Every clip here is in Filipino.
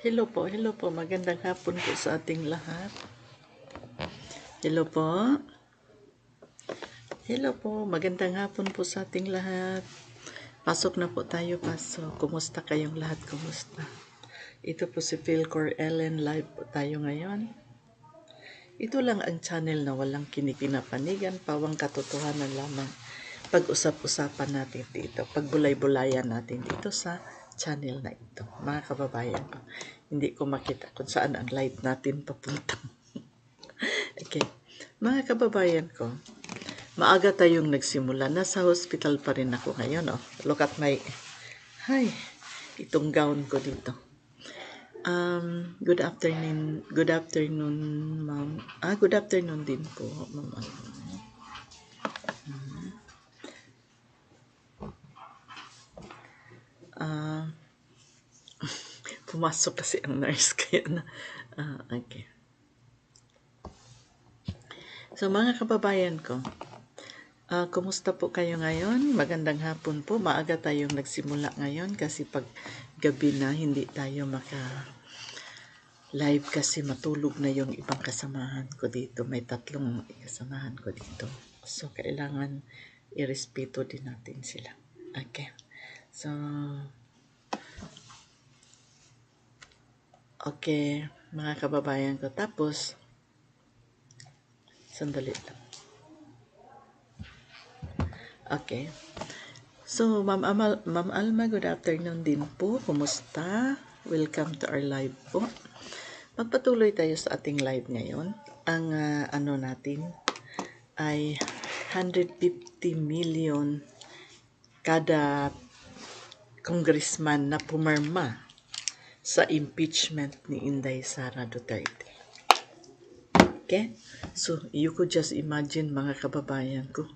Hello po, hello po. Magandang hapon po sa ating lahat. Hello po. Hello po, magandang hapon po sa ating lahat. Pasok na po tayo, pasok. Kumusta kayong lahat? Kumusta? Ito po si Philcor Ellen. Live po tayo ngayon. Ito lang ang channel na walang kinikipinapanigan, pawang katotohanan lamang. Pag-usap-usapan natin dito, pagbulay-bulayan natin dito sa channel na ito. Mga kababayan ko, hindi ko makita kung saan ang live natin papunta. okay. Mga kababayan ko, maaga tayong nagsimula. Nasa hospital pa rin ako ngayon. Oh. Look at my... Hi! Itong gown ko dito. Um, good afternoon. Good afternoon, ma'am. Ah, good afternoon din po, ma'am. Pumasok kasi ang nurse kaya na. Ah, okay. So mga kababayan ko, ah, kumusta po kayo ngayon? Magandang hapon po. Maaga tayong nagsimula ngayon kasi pag gabi na hindi tayo maka live kasi matulog na yung ibang kasamahan ko dito. May tatlong kasamahan ko dito. So kailangan irespeto din natin sila. Okay. So, okay, mga kababayan ko. Tapos, sandali lang. Okay. So, Ma'am, Amal, Ma'am Alma, good afternoon din po. Kumusta? Welcome to our live po. Magpatuloy tayo sa ating live ngayon. Ang ah, ano natin ay 150 million kada congressman na pumarma sa impeachment ni Inday Sara Duterte. Okay? So, you could just imagine mga kababayan ko,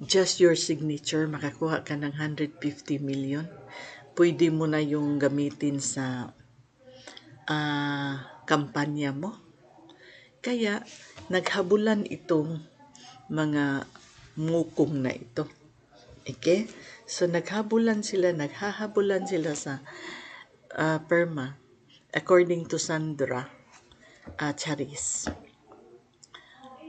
just your signature, makakuha ka ng 150 million. Pwede mo na yung gamitin sa ah, kampanya mo. Kaya, naghabulan itong mga mukong na ito. Okay? So, naghabulan sila, naghahabulan sila sa ah, perma according to Sandra uh, Charis.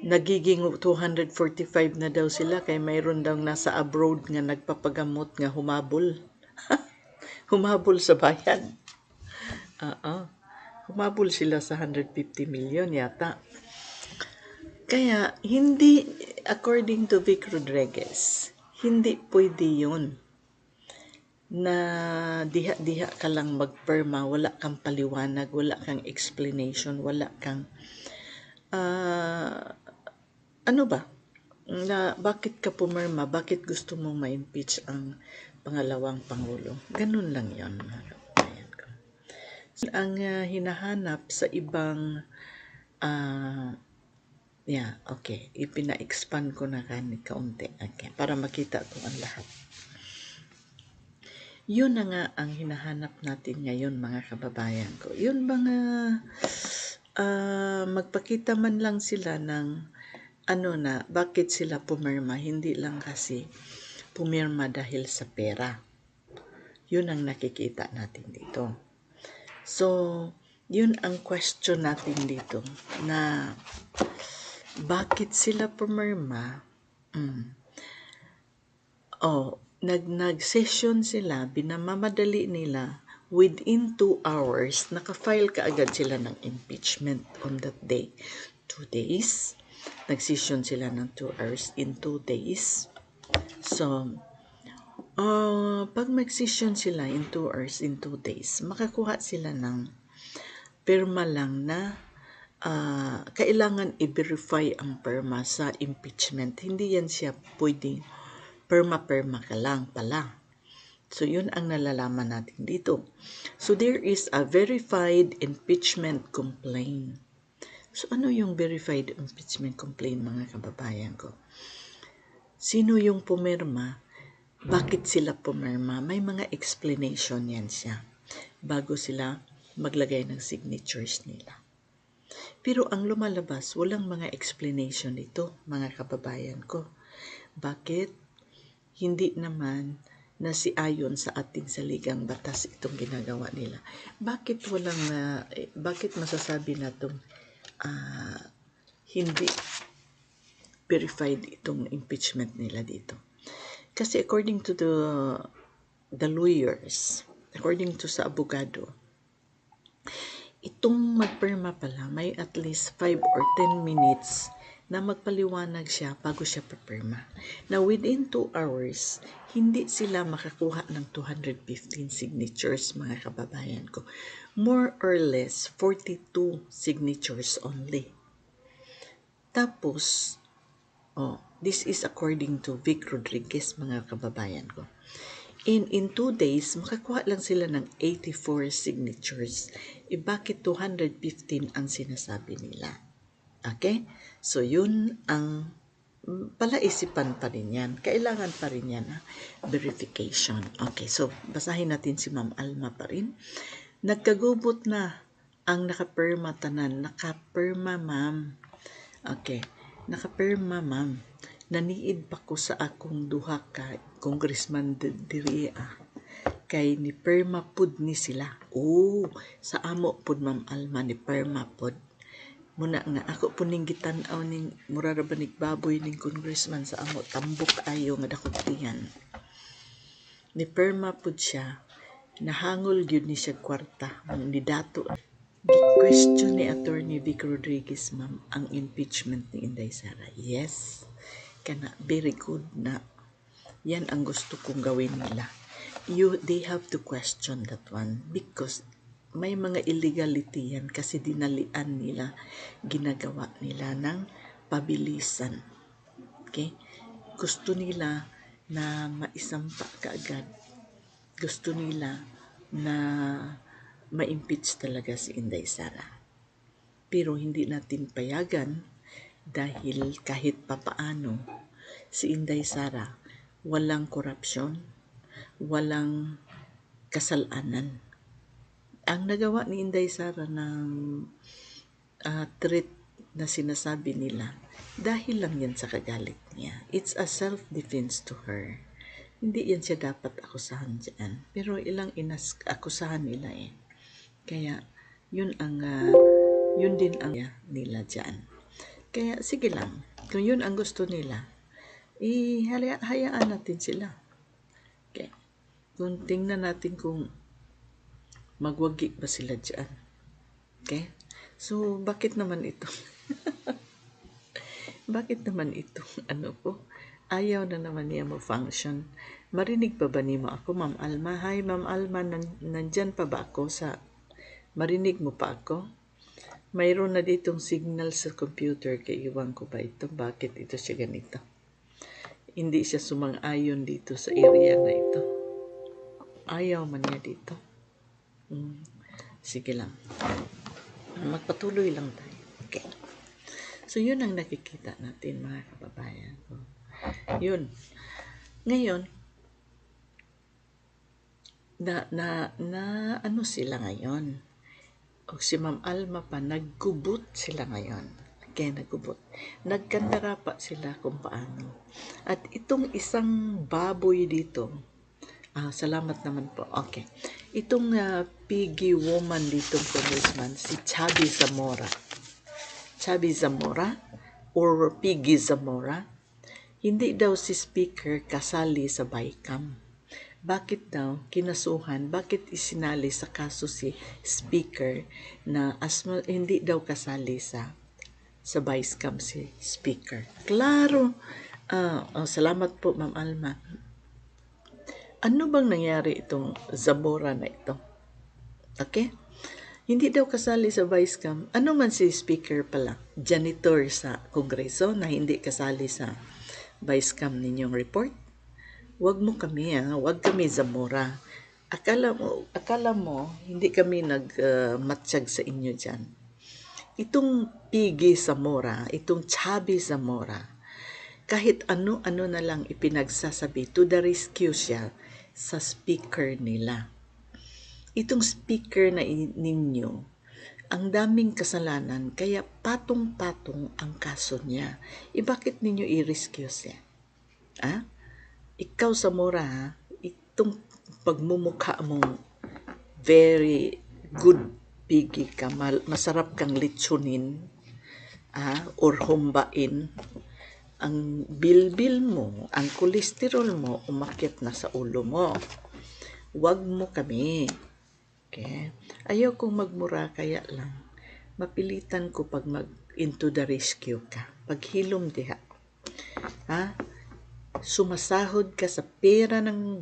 Nagiging 245 na daw sila kay mayroon daw nasa abroad nga nagpapagamot nga humabol. humabol sa bayan. Oo. Humabol sila sa 150 million yata. Kaya, hindi, according to Vic Rodriguez, hindi pwede yun na diha-diha ka lang magperma, wala kang paliwanag, wala kang explanation, wala kang ah, ano ba? Na bakit ka pumirma? Bakit gusto mong ma-impeach ang pangalawang pangulo? Ganun lang 'yon, ko. Ang ah, hinahanap sa ibang ah yeah, okay. Ipina-expand ko na kanit kaunti. Okay, para makita ko ang lahat. Yun na nga ang hinahanap natin ngayon mga kababayan ko. Yun mga ah, magpakita man lang sila ng ano na, bakit sila pumirma, hindi lang kasi pumirma dahil sa pera. Yun ang nakikita natin dito. So, yun ang question natin dito na bakit sila pumirma? Mm. Oh, nag nag-session sila, binamamadali nila within two hours, naka-file ka agad sila ng impeachment on that day. Two days. Nag-session sila ng two hours in two days. So, uh, pag mag-session sila in two hours in two days, makakuha sila ng perma lang na ah, kailangan i-verify ang perma sa impeachment. Hindi yan siya pwedeng perma-perma ka lang pala. So, yun ang nalalaman natin dito. So, there is a verified impeachment complaint. So, ano yung verified impeachment complaint, mga kababayan ko? Sino yung pumirma? Bakit sila pumirma? May mga explanation yan siya bago sila maglagay ng signatures nila. Pero ang lumalabas, walang mga explanation ito, mga kababayan ko. Bakit? Hindi naman na si ayon sa ating saligang batas itong ginagawa nila. Bakit walang uh, bakit masasabi na itong uh, hindi verified itong impeachment nila dito? Kasi according to the the lawyers, according to sa abogado, itong magperma pala may at least 5 or 10 minutes na magpaliwanag siya bago siya papirma. Na within 2 hours, hindi sila makakuha ng 215 signatures, mga kababayan ko. More or less, 42 signatures only. Tapos, oh, this is according to Vic Rodriguez, mga kababayan ko. In, in two days, makakuha lang sila ng 84 signatures. E bakit 215 ang sinasabi nila? Okay? So, yun ang palaisipan pa rin yan. Kailangan pa rin yan, ha? verification. Okay, so basahin natin si Ma'am Alma pa rin. Nagkagubot na ang nakaperma tanan. Nakaperma, ma'am. Okay, nakaperma, ma'am. Naniid pa ko sa akong duha ka congressman diri ah. Kay ni perma pud ni sila. Oh, sa amo pud Ma'am Alma ni perma pud muna nga ako po ning gitan-aw ning mura ra ba baboy ning congressman sa amo tambok ayo nga dakot tiyan ni perma pud siya nahangol gyud ni siya kwarta ni dato question ni attorney Vic Rodriguez ma'am ang impeachment ni Inday Sara. Yes kana very good na. Yan ang gusto kong gawin nila. You they have to question that one because may mga illegality yan kasi dinalian nila, ginagawa nila ng pabilisan. Okay? Gusto nila na maisampa kaagad. Gusto nila na ma-impeach talaga si Inday Sara. Pero hindi natin payagan dahil kahit papaano si Inday Sara walang korupsyon, walang kasalanan ang nagawa ni Inday Sara ng uh, threat na sinasabi nila, dahil lang yan sa kagalit niya. It's a self-defense to her. Hindi yan siya dapat akusahan dyan. Pero ilang inas akusahan nila eh. Kaya, yun ang, uh, yun din ang nila dyan. Kaya, sige lang. Kung yun ang gusto nila, ihayaan natin sila. Okay. Kung tingnan natin kung magwagi ba sila dyan? Okay? So, bakit naman ito? bakit naman ito? Ano po? Ayaw na naman niya mo function. Marinig pa ba ni mo ako, Ma'am Alma? Hi, Ma'am Alma, nan nandyan pa ba ako sa... Marinig mo pa ako? Mayroon na ditong signal sa computer kay iwan ko ba ito? Bakit ito siya ganito? Hindi siya sumang-ayon dito sa area na ito. Ayaw man niya dito. Hmm. Sige lang. Magpatuloy lang tayo. Okay. So, yun ang nakikita natin, mga kababayan. Yun. Ngayon, na, na, na, ano sila ngayon? O si Ma'am Alma pa, naggubot sila ngayon. Kaya naggubot. Nagkandara pa sila kung paano. At itong isang baboy dito, Ah, salamat naman po. Okay. Itong uh, piggy woman dito congressman, si Chabi Zamora. Chabi Zamora or Piggy Zamora, hindi daw si speaker kasali sa BICAM. Bakit daw kinasuhan, bakit isinali sa kaso si speaker na asma, hindi daw kasali sa sa vice cam si speaker. Klaro. Uh, oh, salamat po, Ma'am Alma. Ano bang nangyari itong Zabora na ito? Okay? Hindi daw kasali sa vice cam. Ano man si speaker pala? Janitor sa kongreso na hindi kasali sa vice cam ninyong report? Huwag mo kami ha. Huwag kami Zamora. Akala mo, akala mo hindi kami nagmatsyag uh, sa inyo dyan. Itong Pigi Zamora, itong Chabi Zamora, kahit ano-ano na lang ipinagsasabi to the rescue siya sa speaker nila. Itong speaker na ninyo, ang daming kasalanan, kaya patong-patong ang kaso niya. E bakit ninyo i-rescue siya? Ha? Ikaw sa mura, itong pagmumukha mong very good pigi ka, masarap kang litsunin, ah, or humbain, ang bilbil mo, ang kolesterol mo, umakyat na sa ulo mo. Huwag mo kami. Okay? Ayaw kong magmura kaya lang. Mapilitan ko pag mag into the rescue ka. Paghilom diha. Ha? Sumasahod ka sa pera ng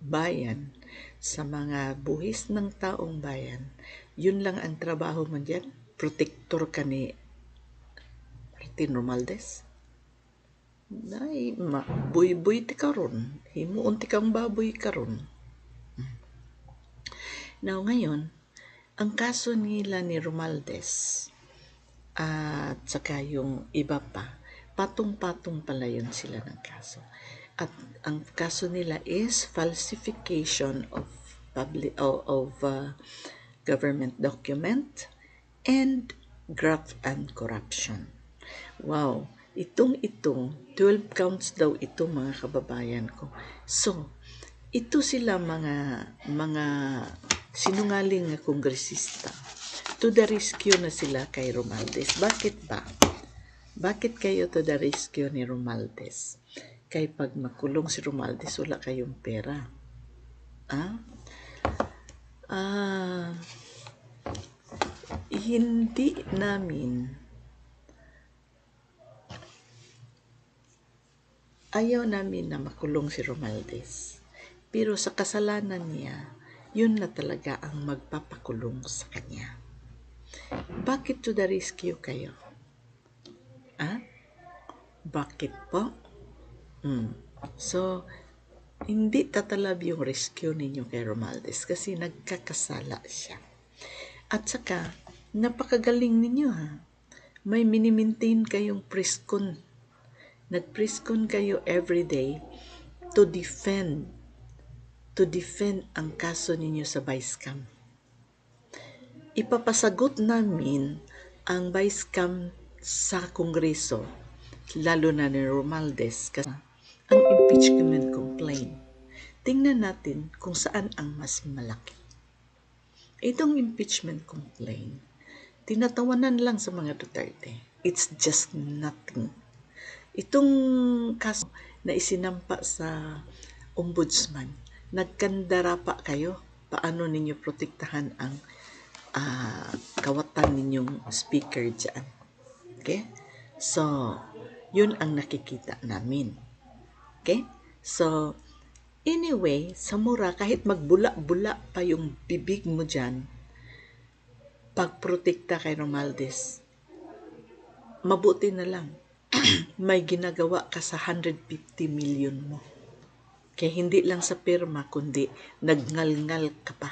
bayan, sa mga buhis ng taong bayan. Yun lang ang trabaho mo dyan. Protector ka ni Martin Romaldes. Nay, ma, buy-buy ti karon. Himuon ti kang baboy karon. Now, ngayon, ang kaso nila ni Romaldes at saka yung iba pa, patong-patong pala yun sila ng kaso. At ang kaso nila is falsification of public of, of uh, government document and graft and corruption. Wow, itong itong 12 counts daw ito mga kababayan ko. So, ito sila mga mga sinungaling nga kongresista. To the rescue na sila kay Romaldes. Bakit ba? Bakit kayo to the rescue ni Romaldes? Kay pag makulong si Romaldes, wala kayong pera. Ah? Ah, hindi namin ayaw namin na makulong si Romaldes. Pero sa kasalanan niya, yun na talaga ang magpapakulong sa kanya. Bakit to the rescue kayo? Ah? Bakit po? Mm. So, hindi tatalab yung rescue ninyo kay Romaldes kasi nagkakasala siya. At saka, napakagaling ninyo ha. May minimaintain kayong preskon. Nag-preskon kayo everyday to defend to defend ang kaso ninyo sa vice cam. Ipapasagot namin ang vice cam sa Kongreso, lalo na ni Romaldes, kasi ang impeachment complaint. Tingnan natin kung saan ang mas malaki. Itong impeachment complaint, tinatawanan lang sa mga Duterte. It's just nothing. Itong kaso na isinampa sa ombudsman, nagkandara pa kayo. Paano ninyo protektahan ang uh, kawatan ninyong speaker dyan. Okay? So, yun ang nakikita namin. Okay? So, anyway, sa mura, kahit magbula-bula pa yung bibig mo dyan, pagprotekta kay Romaldes, mabuti na lang. May ginagawa ka sa 150 million mo. Kaya hindi lang sa pirma, kundi nagngalngal ka pa.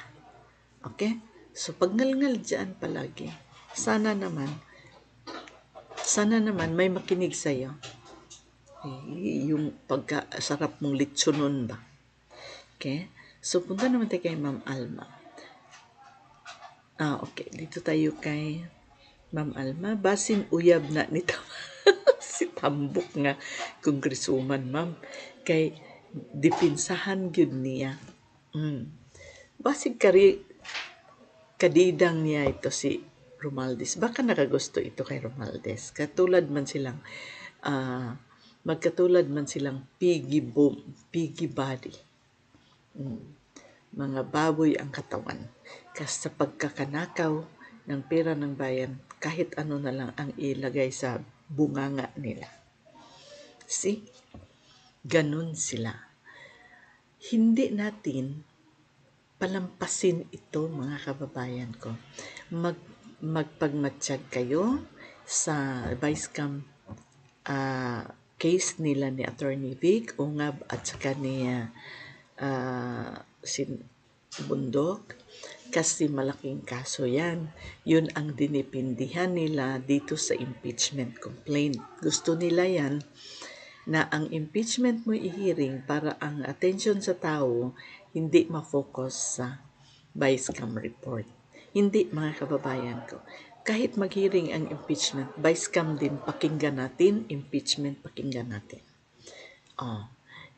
Okay? So, pagngalngal dyan palagi, sana naman, sana naman may makinig sa'yo. Eh, yung pagkasarap mong litsunon ba? Okay? So, punta naman tayo kay Ma'am Alma. Ah, okay. Dito tayo kay Ma'am Alma. Basin uyab na nito. si Tambok nga kongresuman, ma'am. Kay dipinsahan gyud niya. Mm. Basig kari kadidang niya ito si Romaldes. Baka nakagusto ito kay Romaldes. Katulad man silang uh, magkatulad man silang piggy boom, piggy body. Mm. Mga baboy ang katawan. Kasi sa pagkakanakaw ng pera ng bayan, kahit ano na lang ang ilagay sa bunganga nila. See? Ganun sila. Hindi natin palampasin ito mga kababayan ko. Mag, magpagmatsyag kayo sa vice cam uh, case nila ni Attorney Vic, Ungab at saka ni uh, sin Bundok kasi malaking kaso yan. Yun ang dinipindihan nila dito sa impeachment complaint. Gusto nila yan na ang impeachment mo i-hearing para ang attention sa tao hindi ma-focus sa vice cam report. Hindi mga kababayan ko. Kahit mag-hearing ang impeachment, vice cam din pakinggan natin, impeachment pakinggan natin. Oh,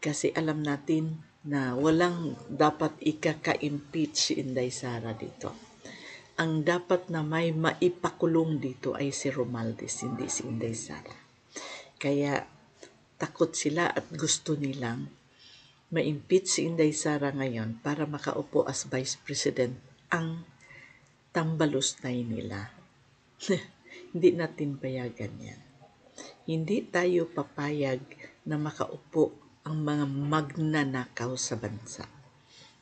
Kasi alam natin na walang dapat ikaka-impeach si Inday Sara dito. Ang dapat na may maipakulong dito ay si Romaldes, hindi si Inday Sara. Kaya takot sila at gusto nilang ma-impeach si Inday Sara ngayon para makaupo as Vice President ang tambalusnay nila. hindi natin payagan yan. Hindi tayo papayag na makaupo ang mga magnanakaw sa bansa.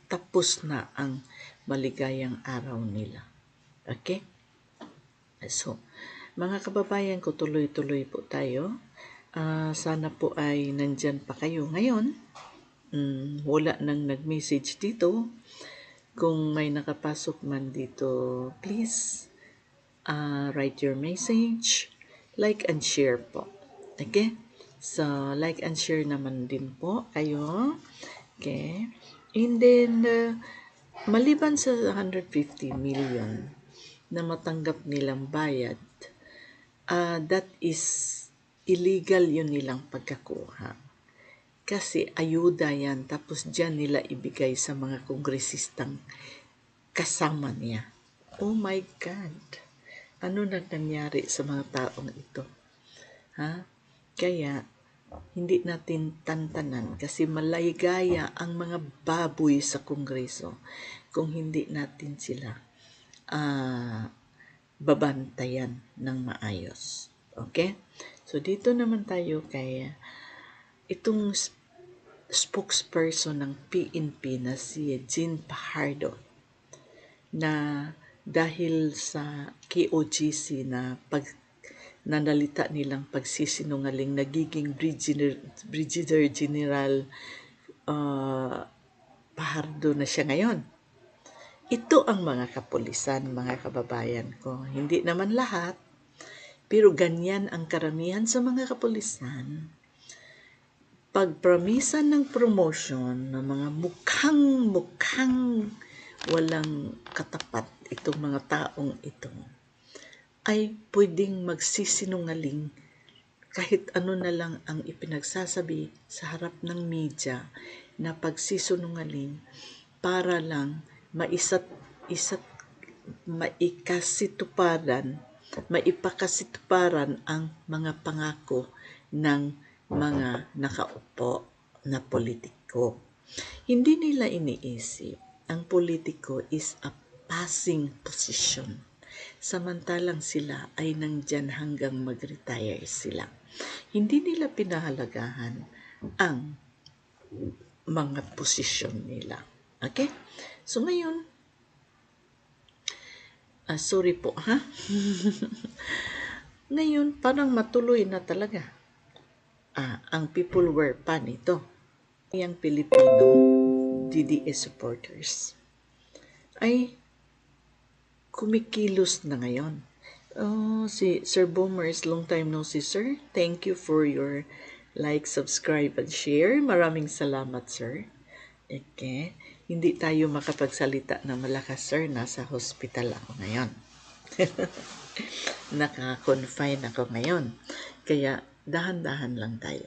Tapos na ang maligayang araw nila. Okay? So, mga kababayan ko, tuloy-tuloy po tayo. Uh, sana po ay nandyan pa kayo ngayon. Um, wala nang nag-message dito. Kung may nakapasok man dito, please uh, write your message, like and share po. Okay? So, like and share naman din po kayo. Okay? And then, uh, maliban sa 150 million na matanggap nilang bayad, uh, that is illegal yun nilang pagkakuha. Kasi ayuda yan, tapos dyan nila ibigay sa mga kongresistang kasama niya. Oh my God! Ano na nangyari sa mga taong ito? Ha? Kaya, hindi natin tantanan kasi malaygaya ang mga baboy sa kongreso kung hindi natin sila uh, babantayan ng maayos. Okay? So, dito naman tayo kay itong spokesperson ng PNP na si Jean Pajardo na dahil sa KOGC na pag nanalita nilang pagsisinungaling nagiging Brigadier, General uh, Pajardo na siya ngayon. Ito ang mga kapulisan, mga kababayan ko. Hindi naman lahat, pero ganyan ang karamihan sa mga kapulisan. Pagpromisan ng promotion ng mga mukhang-mukhang walang katapat itong mga taong ito ay pwedeng magsisinungaling kahit ano na lang ang ipinagsasabi sa harap ng media na pagsisinungaling para lang maisat isat maikasituparan maipakasituparan ang mga pangako ng mga nakaupo na politiko. Hindi nila iniisip ang politiko is a passing position. Samantalang sila ay nandyan hanggang mag-retire sila. Hindi nila pinahalagahan ang mga posisyon nila. Okay? So ngayon, Ah, sorry po, ha? Ngayon, parang matuloy na talaga. Ah, ang people were pa nito. Yung Pilipino DDS supporters ay kumikilos na ngayon. Oh, si Sir Boomers, long time no see, sir. Thank you for your like, subscribe, and share. Maraming salamat, sir. Okay hindi tayo makapagsalita na malakas, sir. Nasa hospital ako ngayon. Naka-confine ako ngayon. Kaya, dahan-dahan lang tayo.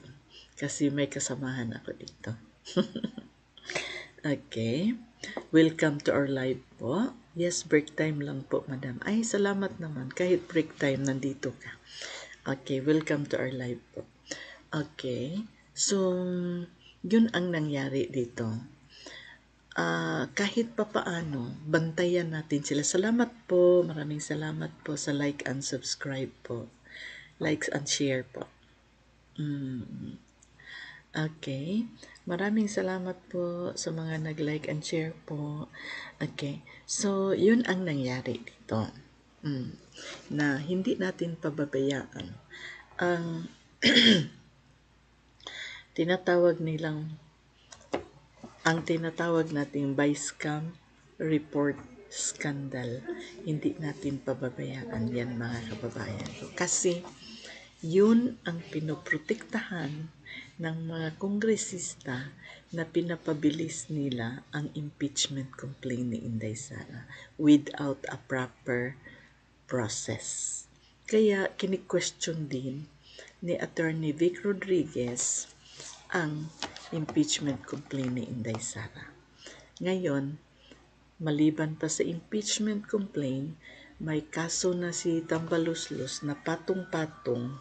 Kasi may kasamahan ako dito. okay. Welcome to our live po. Yes, break time lang po, madam. Ay, salamat naman. Kahit break time, nandito ka. Okay, welcome to our live po. Okay. So, yun ang nangyari dito uh, kahit papaano, bantayan natin sila. Salamat po, maraming salamat po sa like and subscribe po. Likes and share po. Mm. Okay. Maraming salamat po sa mga nag-like and share po. Okay. So, yun ang nangyari dito. Mm. Na hindi natin pababayaan ang tinatawag nilang ang tinatawag nating by scam report scandal. Hindi natin pababayaan yan mga kababayan. Kasi yun ang pinoprotektahan ng mga kongresista na pinapabilis nila ang impeachment complaint ni Inday Sara without a proper process. Kaya kini-question din ni Attorney Vic Rodriguez ang impeachment complaint ni Inday Sara. Ngayon, maliban pa sa impeachment complaint, may kaso na si Tambaluslos na patong-patong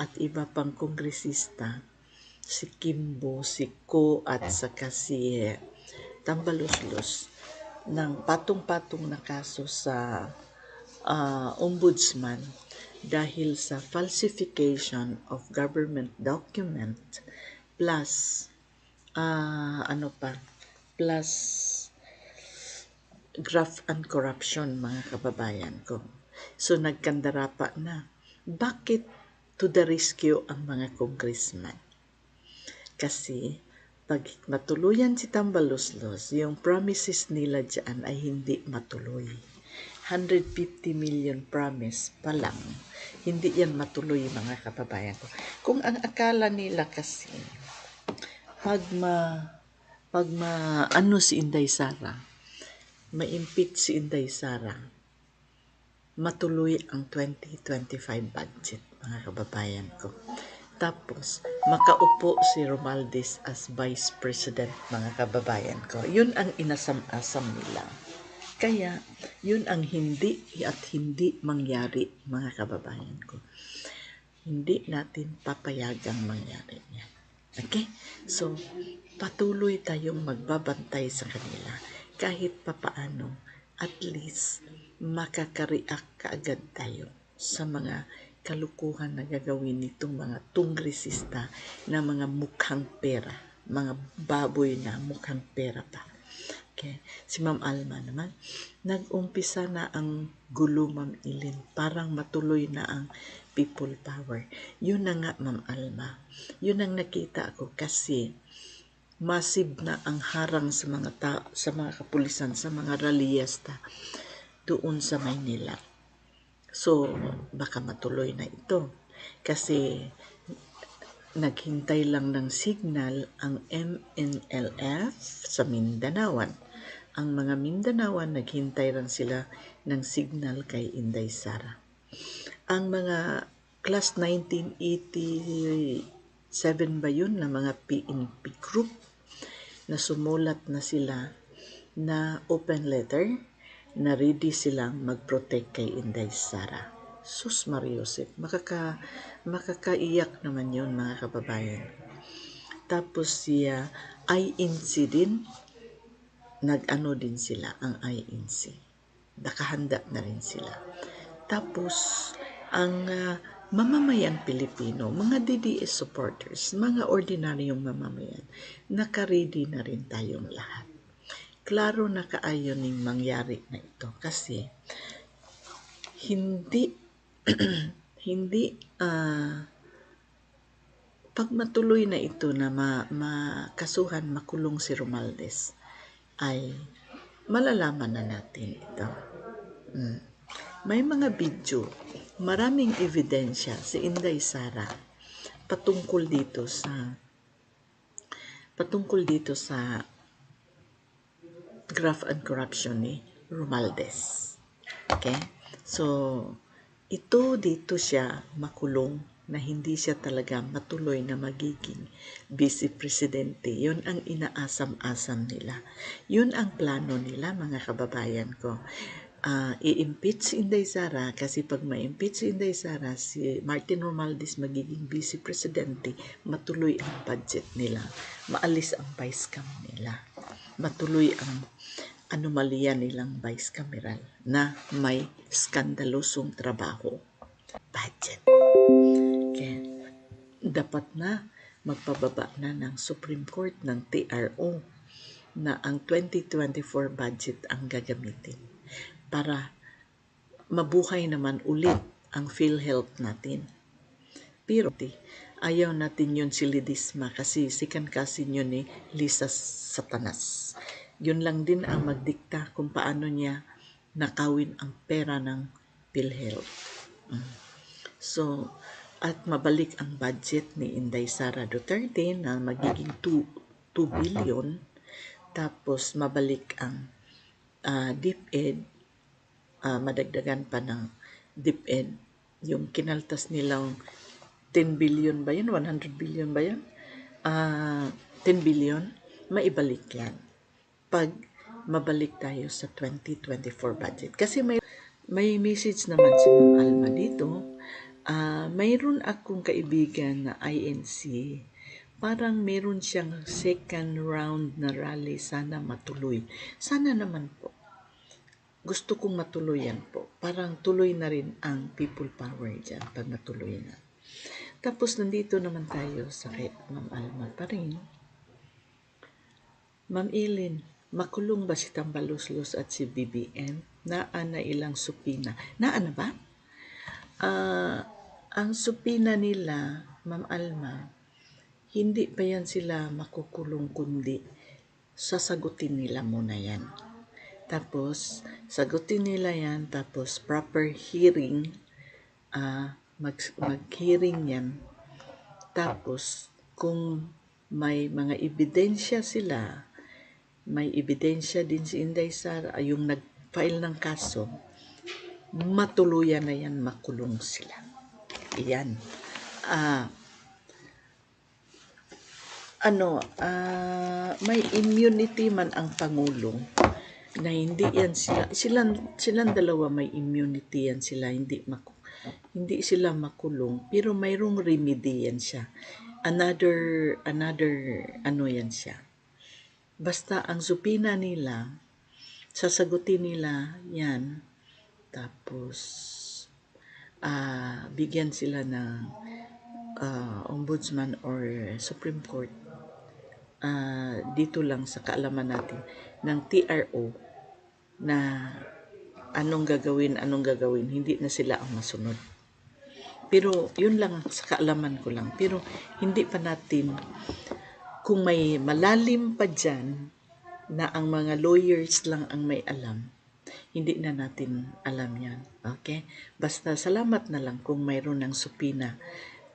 at iba pang kongresista, si Kimbo, si Ko at saka si eh, Tambaluslos ng patong-patong na kaso sa ah, ombudsman dahil sa falsification of government document plus ah, ano pa plus graft and corruption mga kababayan ko. So nagkandarapa na. Bakit to the rescue ang mga congressman? Kasi pag matuluyan si Tambaluslos, yung promises nila dyan ay hindi matuloy. 150 million promise pa lang, hindi yan matuloy mga kababayan ko. Kung ang akala nila kasi, pag ma, pag ma, ano si Inday Sara, ma-impeach si Inday Sara, matuloy ang 2025 budget, mga kababayan ko. Tapos, makaupo si Romaldes as Vice President, mga kababayan ko. Yun ang inasam-asam nila. Kaya, yun ang hindi at hindi mangyari, mga kababayan ko. Hindi natin papayagang mangyari yan. Okay? So, patuloy tayong magbabantay sa kanila kahit papaano at least makaka-react kaagad tayo sa mga kalukuhan na gagawin nitong mga tungresista na mga mukhang pera, mga baboy na mukhang pera pa. Okay. Si Ma'am Alma naman, nag-umpisa na ang gulo, Ma'am Ilin. Parang matuloy na ang people power. Yun na nga, Ma'am Alma. Yun ang nakita ko kasi massive na ang harang sa mga ta- sa mga kapulisan, sa mga rallyista doon sa Maynila. So, baka matuloy na ito. Kasi naghintay lang ng signal ang MNLF sa Mindanawan. Ang mga Mindanawan naghintay rin sila ng signal kay Inday Sara. Ang mga class 1987 ba yun na mga PNP group na sumulat na sila na open letter na ready silang mag-protect kay Inday Sara. Sus Mariosep, makaka, makakaiyak naman yun mga kababayan. Tapos siya, INC din, nag-ano din sila, ang INC. Nakahanda na rin sila. Tapos, ang ah, mamamayang Pilipino, mga DDS supporters, mga ordinaryong mamamayan, nakaready na rin tayong lahat. Klaro na kaayo ning mangyari na ito kasi hindi hindi ah pag matuloy na ito na ma, makasuhan, makulong si Romaldes, ay malalaman na natin ito. Mm. May mga video, maraming ebidensya si Inday Sara patungkol dito sa patungkol dito sa graft and corruption ni Romaldes. Okay? So, ito dito siya makulong na hindi siya talaga matuloy na magiging vice presidente. Yun ang inaasam-asam nila. Yun ang plano nila, mga kababayan ko. Ah, i-impeach si Inday Sara kasi pag ma-impeach si Inday Sara, si Martin Romualdez magiging vice presidente, matuloy ang budget nila. Maalis ang vice cam nila. Matuloy ang anomalya nilang vice cameral na may skandalosong trabaho. Budget. Okay. Dapat na magpababa na ng Supreme Court ng TRO na ang 2024 budget ang gagamitin para mabuhay naman ulit ang PhilHealth natin. Pero ayaw natin yun si Lidisma kasi sikan kasi yun ni Lisa Satanas. Yun lang din ang magdikta kung paano niya nakawin ang pera ng PhilHealth. Mm. So, at mabalik ang budget ni Inday Sara Duterte na magiging 2, 2 billion. Tapos mabalik ang uh, DepEd, uh, madagdagan pa ng DepEd, yung kinaltas nilang 10 billion ba yan? 100 billion ba yan? Uh, 10 billion, maibalik yan. Pag mabalik tayo sa 2024 budget. Kasi may may message naman si Ma'am Alma dito. Ah, mayroon akong kaibigan na INC. Parang meron siyang second round na rally. Sana matuloy. Sana naman po. Gusto kong matuloy yan po. Parang tuloy na rin ang people power dyan pag natuloy na. Tapos nandito naman tayo sa kay Ma'am Alma pa rin. Ma'am Ilin, makulong ba si Tambaluslos at si BBM? Naan na ilang supina. Naan na ba? Ah, ang supina nila, Ma'am Alma, hindi pa yan sila makukulong kundi sasagutin nila muna yan. Tapos, sagutin nila yan, tapos proper hearing, ah mag, mag-hearing yan. Tapos, kung may mga ebidensya sila, may ebidensya din si Inday Sara, ay yung nag-file ng kaso, matuluyan na yan, makulong sila. Iyan. Ah, ano, ah, may immunity man ang Pangulong na hindi yan sila, silang, silang dalawa may immunity yan sila, hindi maku, hindi sila makulong, pero mayroong remedy yan siya. Another, another, ano yan siya. Basta ang supina nila, sasagutin nila yan, tapos, ah, bigyan sila ng ah, ombudsman or Supreme Court ah, dito lang sa kaalaman natin ng TRO na anong gagawin, anong gagawin, hindi na sila ang masunod. Pero yun lang sa kaalaman ko lang. Pero hindi pa natin, kung may malalim pa dyan na ang mga lawyers lang ang may alam, hindi na natin alam yan. Okay? Basta salamat na lang kung mayroon ng supina,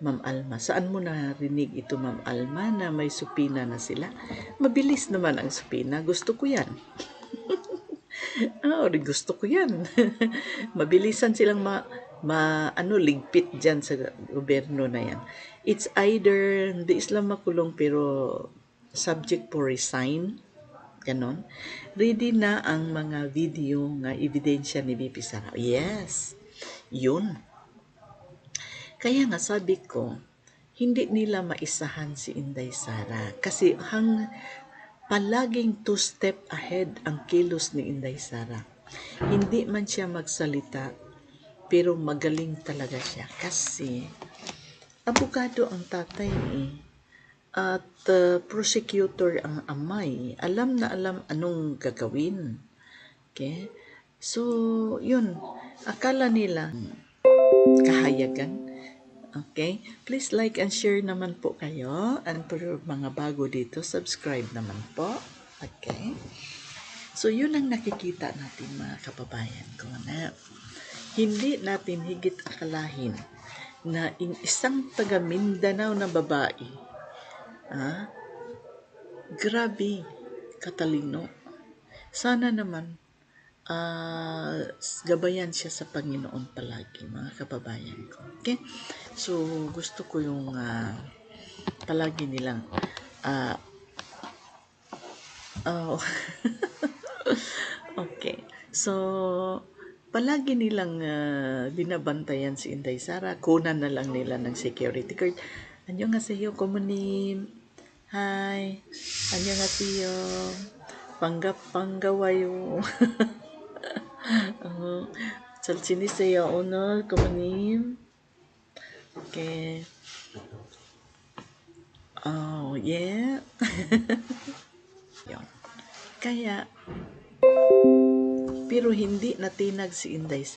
Ma'am Alma. Saan mo narinig ito, Ma'am Alma, na may supina na sila? Mabilis naman ang supina. Gusto ko yan. oh, gusto ko yan. Mabilisan silang ma, ma ano, ligpit dyan sa gobyerno na yan. It's either hindi sila makulong pero subject for resign ganon. Ready na ang mga video nga ebidensya ni BP Sara. Yes, yun. Kaya nga sabi ko, hindi nila maisahan si Inday Sara kasi hang palaging two step ahead ang kilos ni Inday Sara. Hindi man siya magsalita, pero magaling talaga siya kasi abogado ang tatay eh at uh, prosecutor ang amay. Alam na alam anong gagawin. Okay? So, yun. Akala nila kahayagan. Okay? Please like and share naman po kayo. And for mga bago dito, subscribe naman po. Okay? So, yun ang nakikita natin mga kababayan ko na hindi natin higit akalahin na in isang taga Mindanao na babae Ah, grabe, katalino. Sana naman, uh, gabayan siya sa Panginoon palagi, mga kababayan ko. Okay? So, gusto ko yung uh, palagi nilang uh, oh, okay. So, palagi nilang uh, binabantayan si Inday Sara. Kunan na lang nila ng security guard. Anyo nga sa iyo, kumunim. Hi. Anyo nga sa iyo. Panggap, panggawayo. Salsini saya onol kumanim. Okay. Oh, yeah. Kaya, pero hindi natinag si Inday